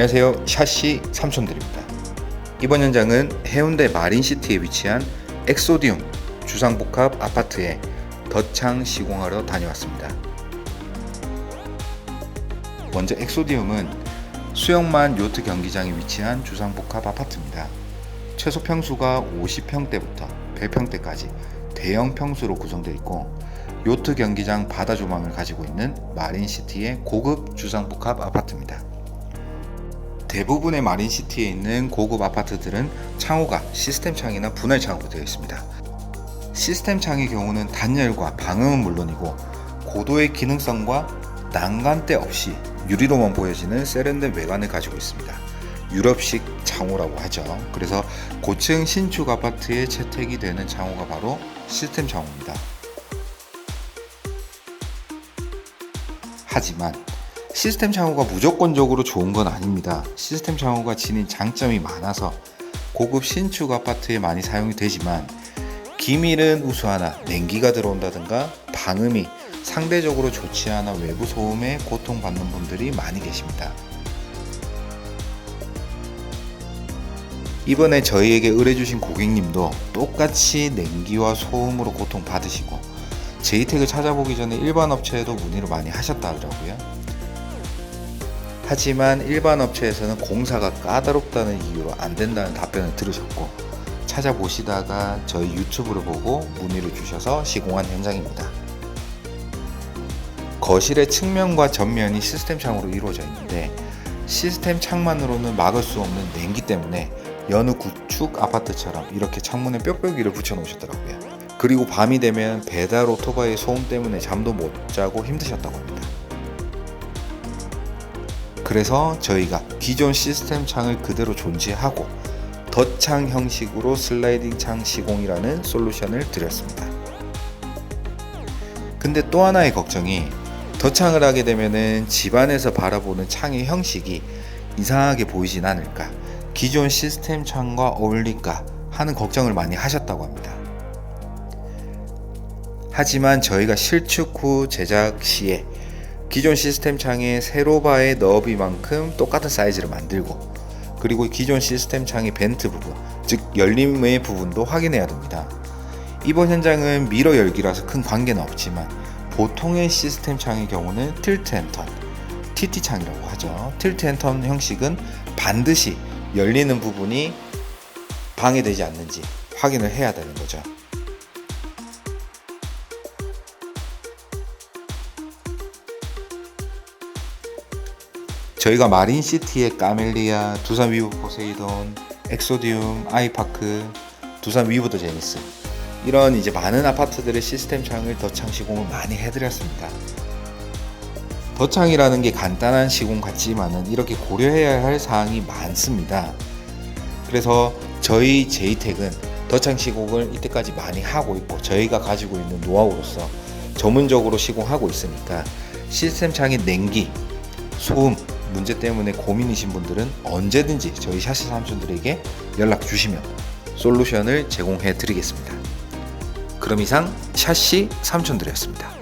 안녕하세요. 샤시 삼촌들입니다. 이번 현장은 해운대 마린시티에 위치한 엑소디움 주상복합 아파트에 덧창 시공하러 다녀왔습니다. 먼저 엑소디움은 수영만 요트 경기장에 위치한 주상복합 아파트입니다. 최소 평수가 50평대부터 100평대까지 대형 평수로 구성되어 있고 요트 경기장 바다 조망을 가지고 있는 마린시티의 고급 주상복합 아파트입니다. 대부분의 마린시티에 있는 고급 아파트들은 창호가 시스템 창이나 분할 창으로 되어 있습니다. 시스템 창의 경우는 단열과 방음은 물론이고 고도의 기능성과 난간대 없이 유리로만 보여지는 세련된 외관을 가지고 있습니다. 유럽식 창호라고 하죠. 그래서 고층 신축 아파트에 채택이 되는 창호가 바로 시스템 창호입니다. 하지만 시스템 창호가 무조건적으로 좋은 건 아닙니다. 시스템 창호가 지닌 장점이 많아서 고급 신축 아파트에 많이 사용이 되지만 기밀은 우수하나 냉기가 들어온다든가 방음이 상대적으로 좋지 않아 외부 소음에 고통받는 분들이 많이 계십니다. 이번에 저희에게 의뢰주신 고객님도 똑같이 냉기와 소음으로 고통받으시고 제이텍을 찾아보기 전에 일반 업체에도 문의를 많이 하셨다 하더라고요. 하지만 일반 업체에서는 공사가 까다롭다는 이유로 안 된다는 답변을 들으셨고 찾아보시다가 저희 유튜브를 보고 문의를 주셔서 시공한 현장입니다. 거실의 측면과 전면이 시스템 창으로 이루어져 있는데 시스템 창만으로는 막을 수 없는 냉기 때문에 여느 구축 아파트처럼 이렇게 창문에 뾱뾱이를 붙여 놓으셨더라고요. 그리고 밤이 되면 배달 오토바이 소음 때문에 잠도 못 자고 힘드셨다고 합니다. 그래서 저희가 기존 시스템 창을 그대로 존재하고 덧창 형식으로 슬라이딩 창 시공이라는 솔루션을 드렸습니다. 근데 또 하나의 걱정이 덧창을 하게 되면은 집안에서 바라보는 창의 형식이 이상하게 보이진 않을까, 기존 시스템 창과 어울릴까 하는 걱정을 많이 하셨다고 합니다. 하지만 저희가 실축 후 제작 시에 기존 시스템 창의 세로바의 너비만큼 똑같은 사이즈를 만들고 그리고 기존 시스템 창의 벤트 부분, 즉 열림의 부분도 확인해야 됩니다. 이번 현장은 미러 열기라서 큰 관계는 없지만 보통의 시스템 창의 경우는 틸트 앤 턴, TT 창이라고 하죠. 틸트 앤턴 형식은 반드시 열리는 부분이 방해되지 않는지 확인을 해야 되는 거죠. 저희가 마린시티의 까멜리아, 두산 위브 포세이돈, 엑소디움, 아이파크, 두산 위브 더 제니스 이런 이제 많은 아파트들의 시스템 창을 덧창 시공을 많이 해드렸습니다. 덧창이라는 게 간단한 시공 같지만은 이렇게 고려해야 할 사항이 많습니다. 그래서 저희 제이텍은 덧창 시공을 이때까지 많이 하고 있고 저희가 가지고 있는 노하우로서 전문적으로 시공하고 있으니까 시스템 창의 냉기, 소음 문제 때문에 고민이신 분들은 언제든지 저희 샤시 삼촌들에게 연락 주시면 솔루션을 제공해 드리겠습니다. 그럼 이상 샤시 삼촌들이었습니다.